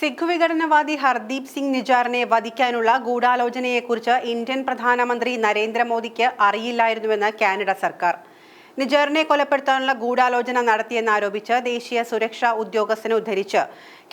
സിഖ് വിഘടനവാദി ഹർദീപ് സിംഗ് നിജാറിനെ വധിക്കാനുള്ള ഗൂഢാലോചനയെക്കുറിച്ച് ഇന്ത്യൻ പ്രധാനമന്ത്രി നരേന്ദ്രമോദിക്ക് അറിയില്ലായിരുന്നുവെന്ന് കാനഡ സർക്കാർ. നിജാറിനെ കൊലപ്പെടുത്താനുള്ള ഗൂഢാലോചന നടത്തിയെന്നാരോപിച്ച് ദേശീയ സുരക്ഷാ ഉദ്യോഗസ്ഥനെ ഉദ്ധരിച്ച്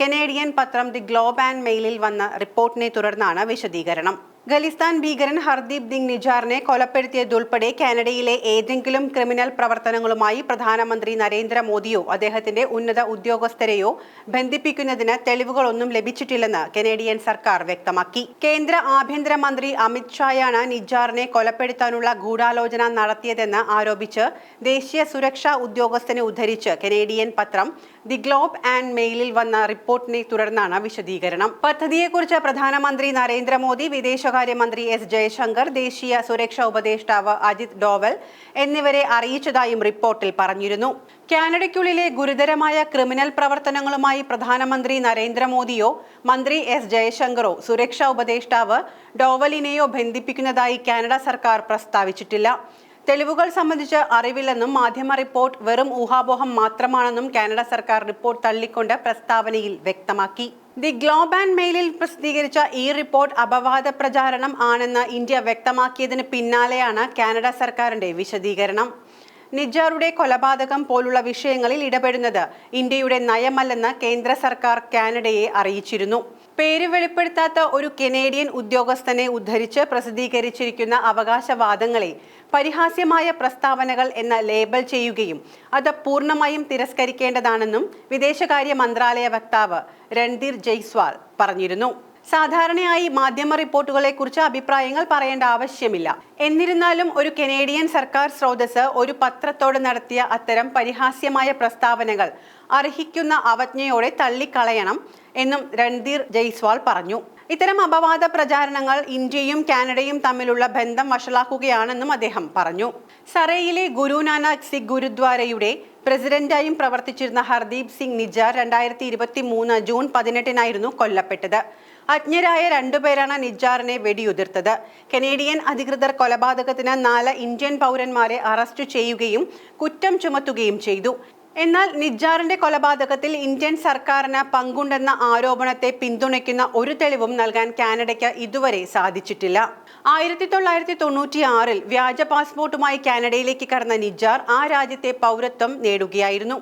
കനേഡിയൻ പത്രം ദി ഗ്ലോബ് ആൻഡ് മെയിലിൽ വന്ന റിപ്പോർട്ടിനെ തുടർന്നാണ് വിശദീകരണം. ഖലിസ്ഥാൻ ഭീകരൻ ഹർദീപ് സിംഗ് നിജാറിനെ കൊലപ്പെടുത്തിയതുൾപ്പെടെ കാനഡയിലെ ഏതെങ്കിലും ക്രിമിനൽ പ്രവർത്തനങ്ങളുമായി പ്രധാനമന്ത്രി നരേന്ദ്രമോദിയോ അദ്ദേഹത്തിന്റെ ഉന്നത ഉദ്യോഗസ്ഥരെയോ ബന്ധിപ്പിക്കുന്നതിന് തെളിവുകളൊന്നും ലഭിച്ചിട്ടില്ലെന്ന് കനേഡിയൻ സർക്കാർ വ്യക്തമാക്കി. കേന്ദ്ര ആഭ്യന്തരമന്ത്രി അമിത് ഷായാണ് നിജാറിനെ കൊലപ്പെടുത്താനുള്ള ഗൂഢാലോചന നടത്തിയതെന്ന് ആരോപിച്ച് ദേശീയ സുരക്ഷാ ഉദ്യോഗസ്ഥനെ ഉദ്ധരിച്ച് കനേഡിയൻ പത്രം ദി ഗ്ലോബ് ആൻഡ് മെയിലിൽ വന്ന റിപ്പോർട്ടിനെ തുടർന്നാണ് വിശദീകരണം. പദ്ധതിയെക്കുറിച്ച് പ്രധാനമന്ത്രി നരേന്ദ്രമോദി വിദേശകാര്യമന്ത്രി എസ് ജയശങ്കർ ദേശീയ സുരക്ഷാ ഉപദേഷ്ടാവ് അജിത് ഡോവൽ എന്നിവരെ അറിയിച്ചതായും റിപ്പോർട്ടിൽ പറഞ്ഞിരുന്നു. കാനഡയ്ക്കുള്ളിലെ ഗുരുതരമായ ക്രിമിനൽ പ്രവർത്തനങ്ങളുമായി പ്രധാനമന്ത്രി നരേന്ദ്രമോദിയോ മന്ത്രി എസ് ജയശങ്കറോ സുരക്ഷാ ഉപദേഷ്ടാവ് ഡോവലിനെയോ ബന്ധിപ്പിക്കുന്നതായി കാനഡ സർക്കാർ പ്രസ്താവിച്ചിട്ടില്ല. തെളിവുകൾ സംബന്ധിച്ച് അറിവില്ലെന്നും മാധ്യമ റിപ്പോർട്ട് വെറും ഊഹാപോഹം മാത്രമാണെന്നും കാനഡ സർക്കാർ റിപ്പോർട്ട് തള്ളിക്കൊണ്ട് പ്രസ്താവനയിൽ വ്യക്തമാക്കി. ദി ഗ്ലോബ് ആൻഡ് മെയിലിൽ പ്രസിദ്ധീകരിച്ച ഈ റിപ്പോർട്ട് അപവാദ പ്രചാരണം ആണെന്ന് ഇന്ത്യ വ്യക്തമാക്കിയതിന് പിന്നാലെയാണ് കാനഡ സർക്കാരിന്റെ വിശദീകരണം. നിജാറുടെ കൊലപാതകം പോലുള്ള വിഷയങ്ങളിൽ ഇടപെടുന്നത് ഇന്ത്യയുടെ നയമല്ലെന്ന് കേന്ദ്ര സർക്കാർ കാനഡയെ അറിയിച്ചിരുന്നു. പേര് വെളിപ്പെടുത്താത്ത ഒരു കനേഡിയൻ ഉദ്യോഗസ്ഥനെ ഉദ്ധരിച്ച് പ്രസിദ്ധീകരിച്ചിരിക്കുന്ന അവകാശവാദങ്ങളെ പരിഹാസ്യമായ പ്രസ്താവനകൾ എന്ന ലേബൽ ചെയ്യുകയും അത് പൂർണമായും തിരസ്കരിക്കേണ്ടതാണെന്നും വിദേശകാര്യ മന്ത്രാലയ വക്താവ് രൺധീർ ജയ്സ്വാൾ പറഞ്ഞിരുന്നു. സാധാരണയായി മാധ്യമ റിപ്പോർട്ടുകളെ കുറിച്ച് അഭിപ്രായങ്ങൾ പറയേണ്ട ആവശ്യമില്ല. എന്നിരുന്നാലും ഒരു കനേഡിയൻ സർക്കാർ സ്രോതസ് ഒരു പത്രത്തോട് നടത്തിയ അത്തരം പരിഹാസ്യമായ പ്രസ്താവനകൾ അർഹിക്കുന്ന അവജ്ഞയോടെ തള്ളിക്കളയണം എന്നും രൺധീർ ജയ്സ്വാൾ പറഞ്ഞു. ഇത്തരം അപവാദ പ്രചാരണങ്ങൾ ഇന്ത്യയും കാനഡയും തമ്മിലുള്ള ബന്ധം വഷളാക്കുകയാണെന്നും അദ്ദേഹം പറഞ്ഞു. സറയിലെ ഗുരുനാനാക് സിഖ് ഗുരുദ്വാരയുടെ പ്രസിഡന്റായും പ്രവർത്തിച്ചിരുന്ന ഹർദീപ് സിംഗ് നിജ രണ്ടായിരത്തി ഇരുപത്തി മൂന്ന് ജൂൺ പതിനെട്ടിനായിരുന്നു കൊല്ലപ്പെട്ടത്. അജ്ഞരായ രണ്ടുപേരാണ് നിജാറിനെ വെടിയുതിർത്തത്. കനേഡിയൻ അധികൃതർ കൊലപാതകത്തിന് നാല് ഇന്ത്യൻ പൗരന്മാരെ അറസ്റ്റ് ചെയ്യുകയും കുറ്റം ചുമത്തുകയും ചെയ്തു. എന്നാൽ നിജാറിന്റെ കൊലപാതകത്തിൽ ഇന്ത്യൻ സർക്കാരിന് പങ്കുണ്ടെന്ന ആരോപണത്തെ പിന്തുണയ്ക്കുന്ന ഒരു തെളിവും നൽകാൻ കാനഡയ്ക്ക് ഇതുവരെ സാധിച്ചിട്ടില്ല. ആയിരത്തി തൊള്ളായിരത്തി തൊണ്ണൂറ്റി ആറിൽ വ്യാജ പാസ്പോർട്ടുമായി കാനഡയിലേക്ക് കടന്ന നിജാർ ആ രാജ്യത്തെ പൗരത്വം നേടുകയായിരുന്നു.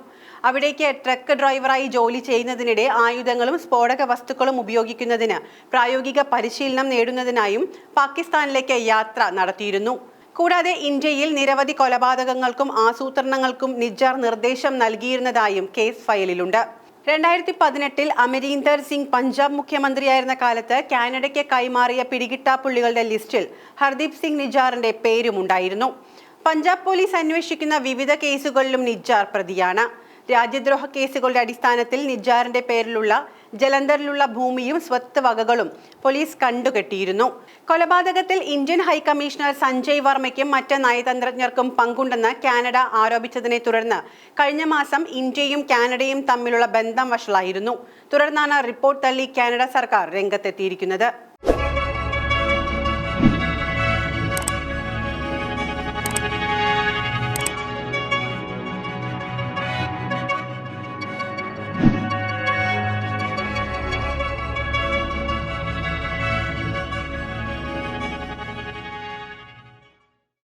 അവിടേക്ക് ട്രക്ക് ഡ്രൈവറായി ജോലി ചെയ്യുന്നതിനിടെ ആയുധങ്ങളും സ്ഫോടക വസ്തുക്കളും ഉപയോഗിക്കുന്നതിന് പ്രായോഗിക പരിശീലനം നേടുന്നതിനായും പാകിസ്ഥാനിലേക്ക് യാത്ര നടത്തിയിരുന്നു. കൂടാതെ ഇന്ത്യയിൽ നിരവധി കൊലപാതകങ്ങൾക്കും ആസൂത്രണങ്ങൾക്കും നിജാർ നിർദ്ദേശം നൽകിയിരുന്നതായും കേസ് ഫയലിലുണ്ട്. രണ്ടായിരത്തി പതിനെട്ടിൽ അമരീന്ദർ സിംഗ് പഞ്ചാബ് മുഖ്യമന്ത്രിയായിരുന്ന കാലത്ത് കാനഡയ്ക്ക് കൈമാറിയ പിടികിട്ടാപ്പുള്ളികളുടെ ലിസ്റ്റിൽ ഹർദീപ് സിംഗ് നിജാറിന്റെ പേരുമുണ്ടായിരുന്നു പഞ്ചാബ് പോലീസ് അന്വേഷിക്കുന്ന വിവിധ കേസുകളിലും നിജാർ പ്രതിയാണ്. രാജ്യദ്രോഹ കേസുകളുടെ അടിസ്ഥാനത്തിൽ നിജാറിന്റെ പേരിലുള്ള ജലന്ധറിലുള്ള ഭൂമിയും സ്വത്ത് വകകളും പോലീസ് കണ്ടുകെട്ടിയിരുന്നു. കൊലപാതകത്തിൽ ഇന്ത്യൻ ഹൈക്കമ്മീഷണർ സഞ്ജയ് വർമ്മയ്ക്കും മറ്റ് നയതന്ത്രജ്ഞർക്കും പങ്കുണ്ടെന്ന് കാനഡ ആരോപിച്ചതിനെ തുടർന്ന് കഴിഞ്ഞ മാസം ഇന്ത്യയും കാനഡയും തമ്മിലുള്ള ബന്ധം വഷളായിരുന്നു. തുടർന്നാണ് റിപ്പോർട്ട് തള്ളി കാനഡ സർക്കാർ രംഗത്തെത്തിയിരിക്കുന്നത്.